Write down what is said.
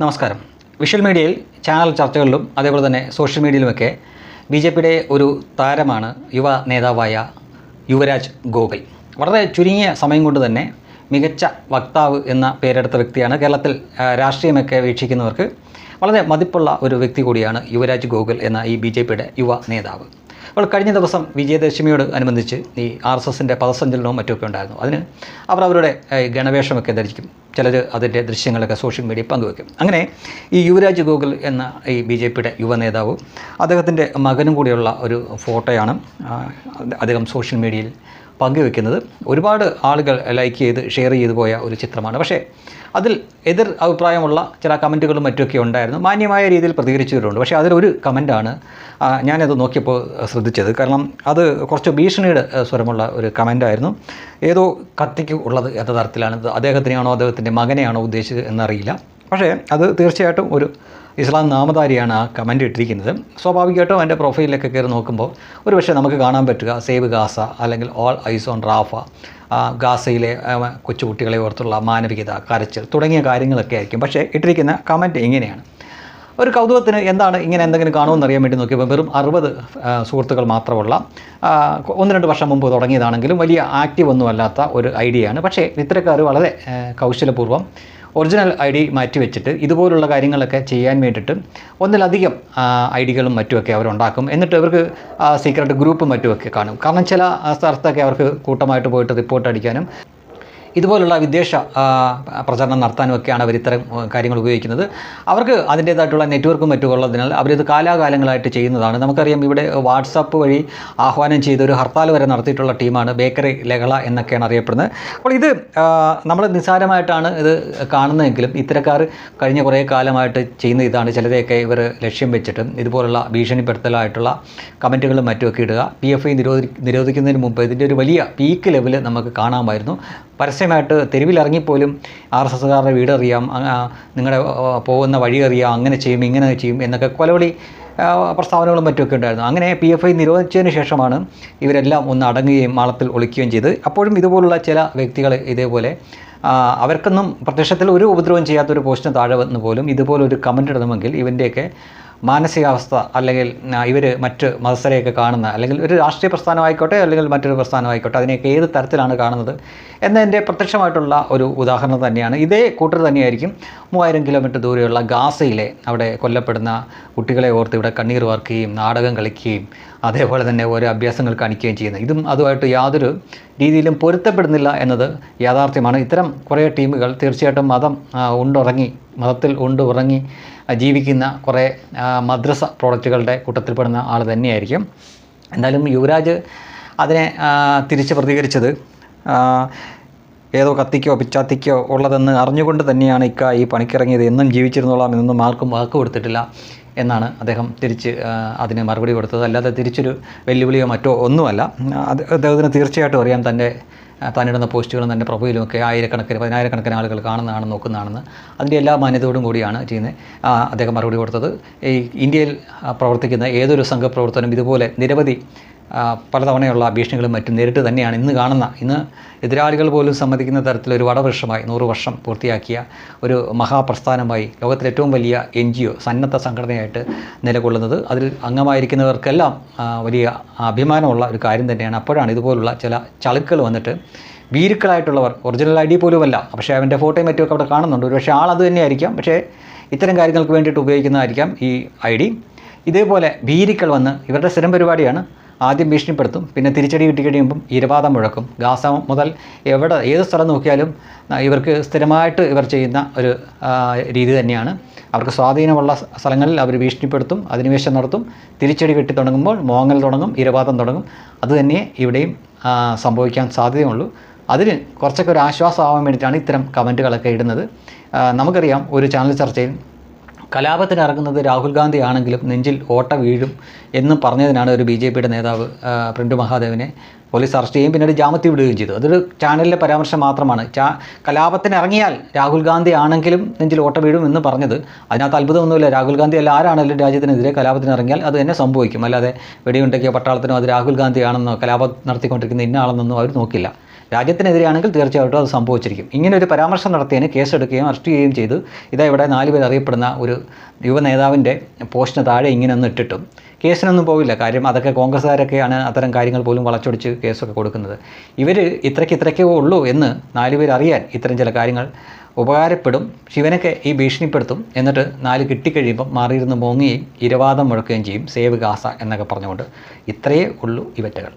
നമസ്കാരം. വിഷ്വൽ മീഡിയയിൽ ചാനൽ ചർച്ചകളിലും അതേപോലെ തന്നെ സോഷ്യൽ മീഡിയയിലുമൊക്കെ ബി ജെ പിയുടെ ഒരു താരമാണ് യുവ നേതാവായ യുവരാജ് ഗോകുൽ. വളരെ ചുരുങ്ങിയ സമയം കൊണ്ട് തന്നെ മികച്ച വക്താവ് എന്ന പേരെടുത്ത വ്യക്തിയാണ്. കേരളത്തിൽ രാഷ്ട്രീയമൊക്കെ വീക്ഷിക്കുന്നവർക്ക് വളരെ മതിപ്പുള്ള ഒരു വ്യക്തി കൂടിയാണ് യുവരാജ് ഗോകുൽ എന്ന ഈ ബി യുവ നേതാവ്. അപ്പോൾ കഴിഞ്ഞ ദിവസം വിജയദശമിയോട് അനുബന്ധിച്ച് ഈ ആർ എസ് എസിന്റെ പദസഞ്ചലനവും മറ്റുമൊക്കെ ഉണ്ടായിരുന്നു. അതിന് അവർ അവരുടെ ഗണവേഷമൊക്കെ ധരിക്കും ചിലർ അതിന്റെ ദൃശ്യങ്ങളൊക്കെ സോഷ്യൽ മീഡിയ പങ്കുവെക്കും. അങ്ങനെ ഈ യുവരാജ് ഗോകുൽ എന്ന ഈ ബി ജെ പിയുടെ യുവ നേതാവ് അദ്ദേഹത്തിന്റെ മകനും കൂടിയുള്ള ഒരു ഫോട്ടോയാണ് അദ്ദേഹം സോഷ്യൽ മീഡിയയിൽ പങ്കുവെക്കുന്നത്. ഒരുപാട് ആളുകൾ ലൈക്ക് ചെയ്ത് ഷെയർ ചെയ്തു പോയ ഒരു ചിത്രമാണ്. പക്ഷേ അതിൽ എതിർ അഭിപ്രായമുള്ള ചില കമന്റുകളും മറ്റുമൊക്കെ ഉണ്ടായിരുന്നു. മാന്യമായ രീതിയിൽ പ്രതികരിച്ചവരുണ്ട് പക്ഷേ അതിലൊരു കമന്റാണ് ഞാനത് നോക്കിയപ്പോൾ ശ്രദ്ധിച്ചത്. കാരണം അത് കുറച്ച് ഭീഷണിയുടെ സ്വരമുള്ള ഒരു കമന്റായിരുന്നു. ഏതോ കത്തിക്ക് ഉള്ളത് എന്ന തരത്തിലാണ് അദ്ദേഹത്തിനെയാണോ അദ്ദേഹത്തിന്റെ മകനെയാണോ ഉദ്ദേശിച്ചത് എന്നറിയില്ല. പക്ഷേ അത് തീർച്ചയായിട്ടും ഒരു ഇസ്ലാം നാമധാരിയാണ് ആ കമന്റ് ഇട്ടിരിക്കുന്നത്. സ്വാഭാവികമായിട്ടും എന്റെ പ്രൊഫൈലിലൊക്കെ കയറി നോക്കുമ്പോൾ ഒരു പക്ഷേ നമുക്ക് കാണാൻ പറ്റുക സേവ് ഗാസ അല്ലെങ്കിൽ ഓൾ ഐസ് ഓൺ റാഫ ഗാസയിലെ കൊച്ചുകുട്ടികളെ ഓർത്തുള്ള മാനവികത കരച്ചിൽ തുടങ്ങിയ കാര്യങ്ങളൊക്കെ ആയിരിക്കും. പക്ഷേ ഇട്ടിരിക്കുന്ന കമന്റ് ഇങ്ങനെയാണ്. ഒരു കൗതുകത്തിന് എന്താണ് ഇങ്ങനെ എന്തെങ്കിലും കാണുമെന്ന് അറിയാൻ വേണ്ടി നോക്കിയപ്പോൾ വെറും അറുപത് സുഹൃത്തുക്കൾ മാത്രമുള്ള ഒന്ന് രണ്ട് വർഷം മുമ്പ് തുടങ്ങിയതാണെങ്കിലും വലിയ ആക്റ്റീവ് ഒന്നും അല്ലാത്ത ഒരു ഐഡിയയാണ്. പക്ഷേ ഇത്തരക്കാർ വളരെ കൗശലപൂർവം ഒറിജിനൽ ഐ ഡി മാറ്റി വെച്ചിട്ട് ഇതുപോലുള്ള കാര്യങ്ങളൊക്കെ ചെയ്യാൻ വേണ്ടിയിട്ട് ഒന്നിലധികം ഐ ഡികളും മറ്റുമൊക്കെ അവരുണ്ടാക്കും. എന്നിട്ട് അവർക്ക് സീക്രട്ട് ഗ്രൂപ്പ് മറ്റുമൊക്കെ കാണും. കാരണം ചില സ്ഥലത്തൊക്കെ അവർക്ക് കൂട്ടമായിട്ട് പോയിട്ട് റിപ്പോർട്ട് അടിക്കാനും ഇതുപോലുള്ള വിദേശ പ്രചരണം നടത്താനുമൊക്കെയാണ് അവർ ഇത്തരം കാര്യങ്ങൾ ഉപയോഗിക്കുന്നത്. അവർക്ക് അതിന്റേതായിട്ടുള്ള നെറ്റ്വർക്കും മറ്റും ഉള്ളതിനാൽ അവരിത് കാലാകാലങ്ങളായിട്ട് ചെയ്യുന്നതാണ്. നമുക്കറിയാം ഇവിടെ വാട്സാപ്പ് വഴി ആഹ്വാനം ചെയ്ത് ഒരു ഹർത്താൽ വരെ നടത്തിയിട്ടുള്ള ടീമാണ് ബേക്കറി ലഹള എന്നൊക്കെയാണ് അറിയപ്പെടുന്നത്. അപ്പോൾ ഇത് നമ്മൾ നിസ്സാരമായിട്ടാണ് ഇത് കാണുന്നതെങ്കിലും ഇത്തരക്കാർ കഴിഞ്ഞ കുറേ കാലമായിട്ട് ചെയ്യുന്ന ഇതാണ്. ചിലരെയൊക്കെ ഇവർ ലക്ഷ്യം വെച്ചിട്ട് ഇതുപോലുള്ള ഭീഷണിപ്പെടുത്തലായിട്ടുള്ള കമന്റുകളും മറ്റുമൊക്കെ ഇടുക. പി എഫ് ഐ നിരോധി നിരോധിക്കുന്നതിന് മുമ്പ് ഇതിന്റെ ഒരു വലിയ പീക്ക് ലെവൽ നമുക്ക് കാണാമായിരുന്നു. പരസ്യമായിട്ട് തെരുവിലിറങ്ങിപ്പോലും ആർ എസ് എസ്സുകാരുടെ വീടറിയാം നിങ്ങളുടെ പോകുന്ന വഴി അറിയാം അങ്ങനെ ചെയ്യും ഇങ്ങനെ ചെയ്യും എന്നൊക്കെ കൊലവിളി പ്രസ്താവനകളും മറ്റുമൊക്കെ ഉണ്ടായിരുന്നു. അങ്ങനെ പി എഫ് ഐ നിരോധിച്ചതിന് ശേഷമാണ് ഇവരെല്ലാം ഒന്ന് അടങ്ങുകയും മാളത്തിൽ ഒളിക്കുകയും ചെയ്ത്. അപ്പോഴും ഇതുപോലുള്ള ചില വ്യക്തികൾ ഇതേപോലെ അവർക്കൊന്നും പ്രത്യക്ഷത്തിൽ ഒരു ഉപദ്രവം ചെയ്യാത്തൊരു പോസ്റ്റിന് താഴെ വന്നു പോലും ഇതുപോലൊരു കമന്റ് ഇടണമെങ്കിൽ ഇവന്റെയൊക്കെ മാനസികാവസ്ഥ അല്ലെങ്കിൽ ഇവർ മറ്റ് മതസ്ഥരെയൊക്കെ കാണുന്ന അല്ലെങ്കിൽ ഒരു രാഷ്ട്രീയ പ്രസ്ഥാനമായിക്കോട്ടെ അല്ലെങ്കിൽ മറ്റൊരു പ്രസ്ഥാനമായിക്കോട്ടെ അതിനെയൊക്കെ ഏത് തരത്തിലാണ് കാണുന്നത് എന്നതിന്റെ പ്രത്യക്ഷമായിട്ടുള്ള ഒരു ഉദാഹരണം തന്നെയാണ്. ഇതേ കൂട്ടർ തന്നെയായിരിക്കും മൂവായിരം കിലോമീറ്റർ ദൂരെയുള്ള ഗാസയിലെ അവിടെ കൊല്ലപ്പെടുന്ന കുട്ടികളെ ഓർത്ത് ഇവിടെ കണ്ണീർ വാർക്കുകയും നാടകം കളിക്കുകയും അതേപോലെ തന്നെ ഓരോ അഭ്യാസങ്ങൾ കാണിക്കുകയും ചെയ്യുന്നത്. ഇതും അതുമായിട്ട് യാതൊരു രീതിയിലും പൊരുത്തപ്പെടുന്നില്ല എന്നത് യാഥാർത്ഥ്യമാണ്. ഇത്തരം കുറേ ടീമുകൾ തീർച്ചയായിട്ടും മതം ഉണ്ടുറങ്ങി മതത്തിൽ ഉണ്ട് ഉറങ്ങി ജീവിക്കുന്ന കുറേ മദ്രസ പ്രോഡക്റ്റുകളുടെ കൂട്ടത്തിൽപ്പെടുന്ന ആൾ തന്നെയായിരിക്കും. എന്തായാലും യുവരാജ് അതിനെ തിരിച്ച് പ്രതികരിച്ചത് ഏതോ കത്തിക്കോ പിച്ചാത്തിക്കോ ഉള്ളതെന്ന് അറിഞ്ഞുകൊണ്ട് തന്നെയാണ് ഇക്ക ഈ പണിക്കിറങ്ങിയത്. എന്നും ജീവിച്ചിരുന്നോളാം എന്നൊന്നും ആർക്കും വാക്ക് കൊടുത്തിട്ടില്ല എന്നാണ് അദ്ദേഹം തിരിച്ച് അതിന് മറുപടി കൊടുത്തത്. അല്ലാതെ തിരിച്ചൊരു വെല്ലുവിളിയോ മറ്റോ ഒന്നുമല്ല. അത് അദ്ദേഹത്തിന് തീർച്ചയായിട്ടും അറിയാം തന്റെ താനിടുന്ന പോസ്റ്റുകളും തന്റെ പ്രൊഫൈലും ഒക്കെ ആയിരക്കണക്കിന് പതിനായിരക്കണക്കിന് ആളുകൾ കാണുന്നതാണ് നോക്കുന്നതാണെന്ന് അതിന്റെ എല്ലാ മാന്യതയോടും കൂടിയാണ് ചെയ്യുന്നത്. അദ്ദേഹം മറുപടി കൊടുത്തത്. ഈ ഇന്ത്യയിൽ പ്രവർത്തിക്കുന്ന ഏതൊരു സംഘപ്രവർത്തനം ഇതുപോലെ നിരവധി പലതവണയുള്ള ഭീഷണികളും മറ്റും നേരിട്ട് തന്നെയാണ് ഇന്ന് കാണുന്ന. ഇന്ന് എതിരാളികൾ പോലും സമ്മതിക്കുന്ന തരത്തിൽ ഒരു വടവൃക്ഷമായി നൂറ് വർഷം പൂർത്തിയാക്കിയ ഒരു മഹാപ്രസ്ഥാനമായി ലോകത്തിലെ ഏറ്റവും വലിയ എൻ ജി ഒ സന്നദ്ധ സംഘടനയായിട്ട് നിലകൊള്ളുന്നത്. അതിൽ അംഗമായിരിക്കുന്നവർക്കെല്ലാം വലിയ അഭിമാനമുള്ള ഒരു കാര്യം തന്നെയാണ്. അപ്പോഴാണ് ഇതുപോലുള്ള ചില ചളുക്കൾ വന്നിട്ട് ഭീരുക്കളായിട്ടുള്ളവർ ഒറിജിനൽ ഐ ഡി പോലുമല്ല പക്ഷേ അവന്റെ ഫോട്ടോയും മറ്റുമൊക്കെ അവിടെ കാണുന്നുണ്ട്. ഒരു പക്ഷേ ആൾ അത് തന്നെയായിരിക്കാം പക്ഷേ ഇത്തരം കാര്യങ്ങൾക്ക് വേണ്ടിയിട്ട് ഉപയോഗിക്കുന്നതായിരിക്കാം ഈ ഐ ഡി. ഇതേപോലെ ഭീരുക്കൾ വന്ന് ഇവരുടെ സ്ഥിരം പരിപാടിയാണ് ആദ്യം ഭീഷണിപ്പെടുത്തും പിന്നെ തിരിച്ചടി കിട്ടി കഴിയുമ്പം ഇരവാദം മുഴക്കും. ഗാസ മുതൽ എവിടെ ഏത് സ്ഥലം നോക്കിയാലും ഇവർക്ക് സ്ഥിരമായിട്ട് ഇവർ ചെയ്യുന്ന ഒരു രീതി തന്നെയാണ്. അവർക്ക് സ്വാധീനമുള്ള സ്ഥ- സ്ഥലങ്ങളിൽ അവർ ഭീഷണിപ്പെടുത്തും അധിനിവേശം നടത്തും തിരിച്ചടി കിട്ടി തുടങ്ങുമ്പോൾ മോങ്ങൽ തുടങ്ങും ഇരവാദം തുടങ്ങും. അതുതന്നെ ഇവിടെയും സംഭവിക്കാൻ സാധ്യതയുള്ളൂ. അതിന് കുറച്ചൊക്കെ ഒരു ആശ്വാസമാവാൻ വേണ്ടിയിട്ടാണ് ഇത്തരം കമന്റുകളൊക്കെ ഇടുന്നത്. നമുക്കറിയാം ഒരു ചാനൽ ചർച്ചയിൽ കലാപത്തിന് ഇറങ്ങുന്നത് രാഹുൽ ഗാന്ധി ആണെങ്കിലും നെഞ്ചിൽ ഓട്ട വീഴും എന്ന് പറഞ്ഞതിനാണ് ഒരു ബി ജെ പിയുടെ നേതാവ് പ്രിൻഡു മഹാദേവനെ പോലീസ് അറസ്റ്റ് ചെയ്യും പിന്നീട് ജാമത്തി വിടുകയും ചെയ്തു. അതൊരു ചാനലിലെ പരാമർശം മാത്രമാണ്. ചാ കലാപത്തിന് ഇറങ്ങിയാൽ രാഹുൽ ഗാന്ധി ആണെങ്കിലും നെഞ്ചിൽ ഓട്ട വീഴും എന്ന് പറഞ്ഞത് അതിനകത്ത് അത്ഭുതമൊന്നുമില്ല. രാഹുൽ ഗാന്ധി അല്ല ആരാണെങ്കിലും രാജ്യത്തിനെതിരെ കലാപത്തിന് ഇറങ്ങിയാൽ അത് തന്നെ സംഭവിക്കും. അല്ലാതെ വെടിയുണ്ടക്കിയ പട്ടാളത്തിനോ അത് രാഹുൽ ഗാന്ധി ആണെന്നോ കലാപം നടത്തിക്കൊണ്ടിരിക്കുന്ന ഇന്ന ആളെന്നൊന്നും അവർ നോക്കില്ല. രാജ്യത്തിനെതിരെയാണെങ്കിൽ തീർച്ചയായിട്ടും അത് സംഭവിച്ചിരിക്കും. ഇങ്ങനെ ഒരു പരാമർശം നടത്തിയതിന് കേസെടുക്കുകയും അറസ്റ്റ് ചെയ്യുകയും ചെയ്തു. ഇതാ ഇവിടെ നാല് പേർ അറിയപ്പെടുന്ന ഒരു യുവ നേതാവിന്റെ പോസ്റ്റിന് താഴെ ഇങ്ങനെ ഒന്ന് ഇട്ടിട്ടും. കേസിനൊന്നും പോവില്ല. കാര്യം അതൊക്കെ കോൺഗ്രസ്സുകാരൊക്കെയാണ് അത്തരം കാര്യങ്ങൾ പോലും വളച്ചൊടിച്ച് കേസൊക്കെ കൊടുക്കുന്നത്. ഇവർ ഇത്രയ്ക്ക് ഇത്രയ്ക്കേ ഉള്ളൂ എന്ന് നാല് നാലുപേർ അറിയാൻ ഇത്തരം ചില കാര്യങ്ങൾ ഉപകാരപ്പെടും. ശിവനൊക്കെ ഈ ഭീഷണിപ്പെടുത്തും. എന്നിട്ട് നാല് കിട്ടിക്കഴിയുമ്പം മാറിയിരുന്ന് മോങ്ങുകയും ഇരവാദം മുഴക്കുകയും ചെയ്യും. സേവ് ഗാസ എന്നൊക്കെ പറഞ്ഞുകൊണ്ട് ഇത്രയേ ഉള്ളൂ ഇവറ്റകൾ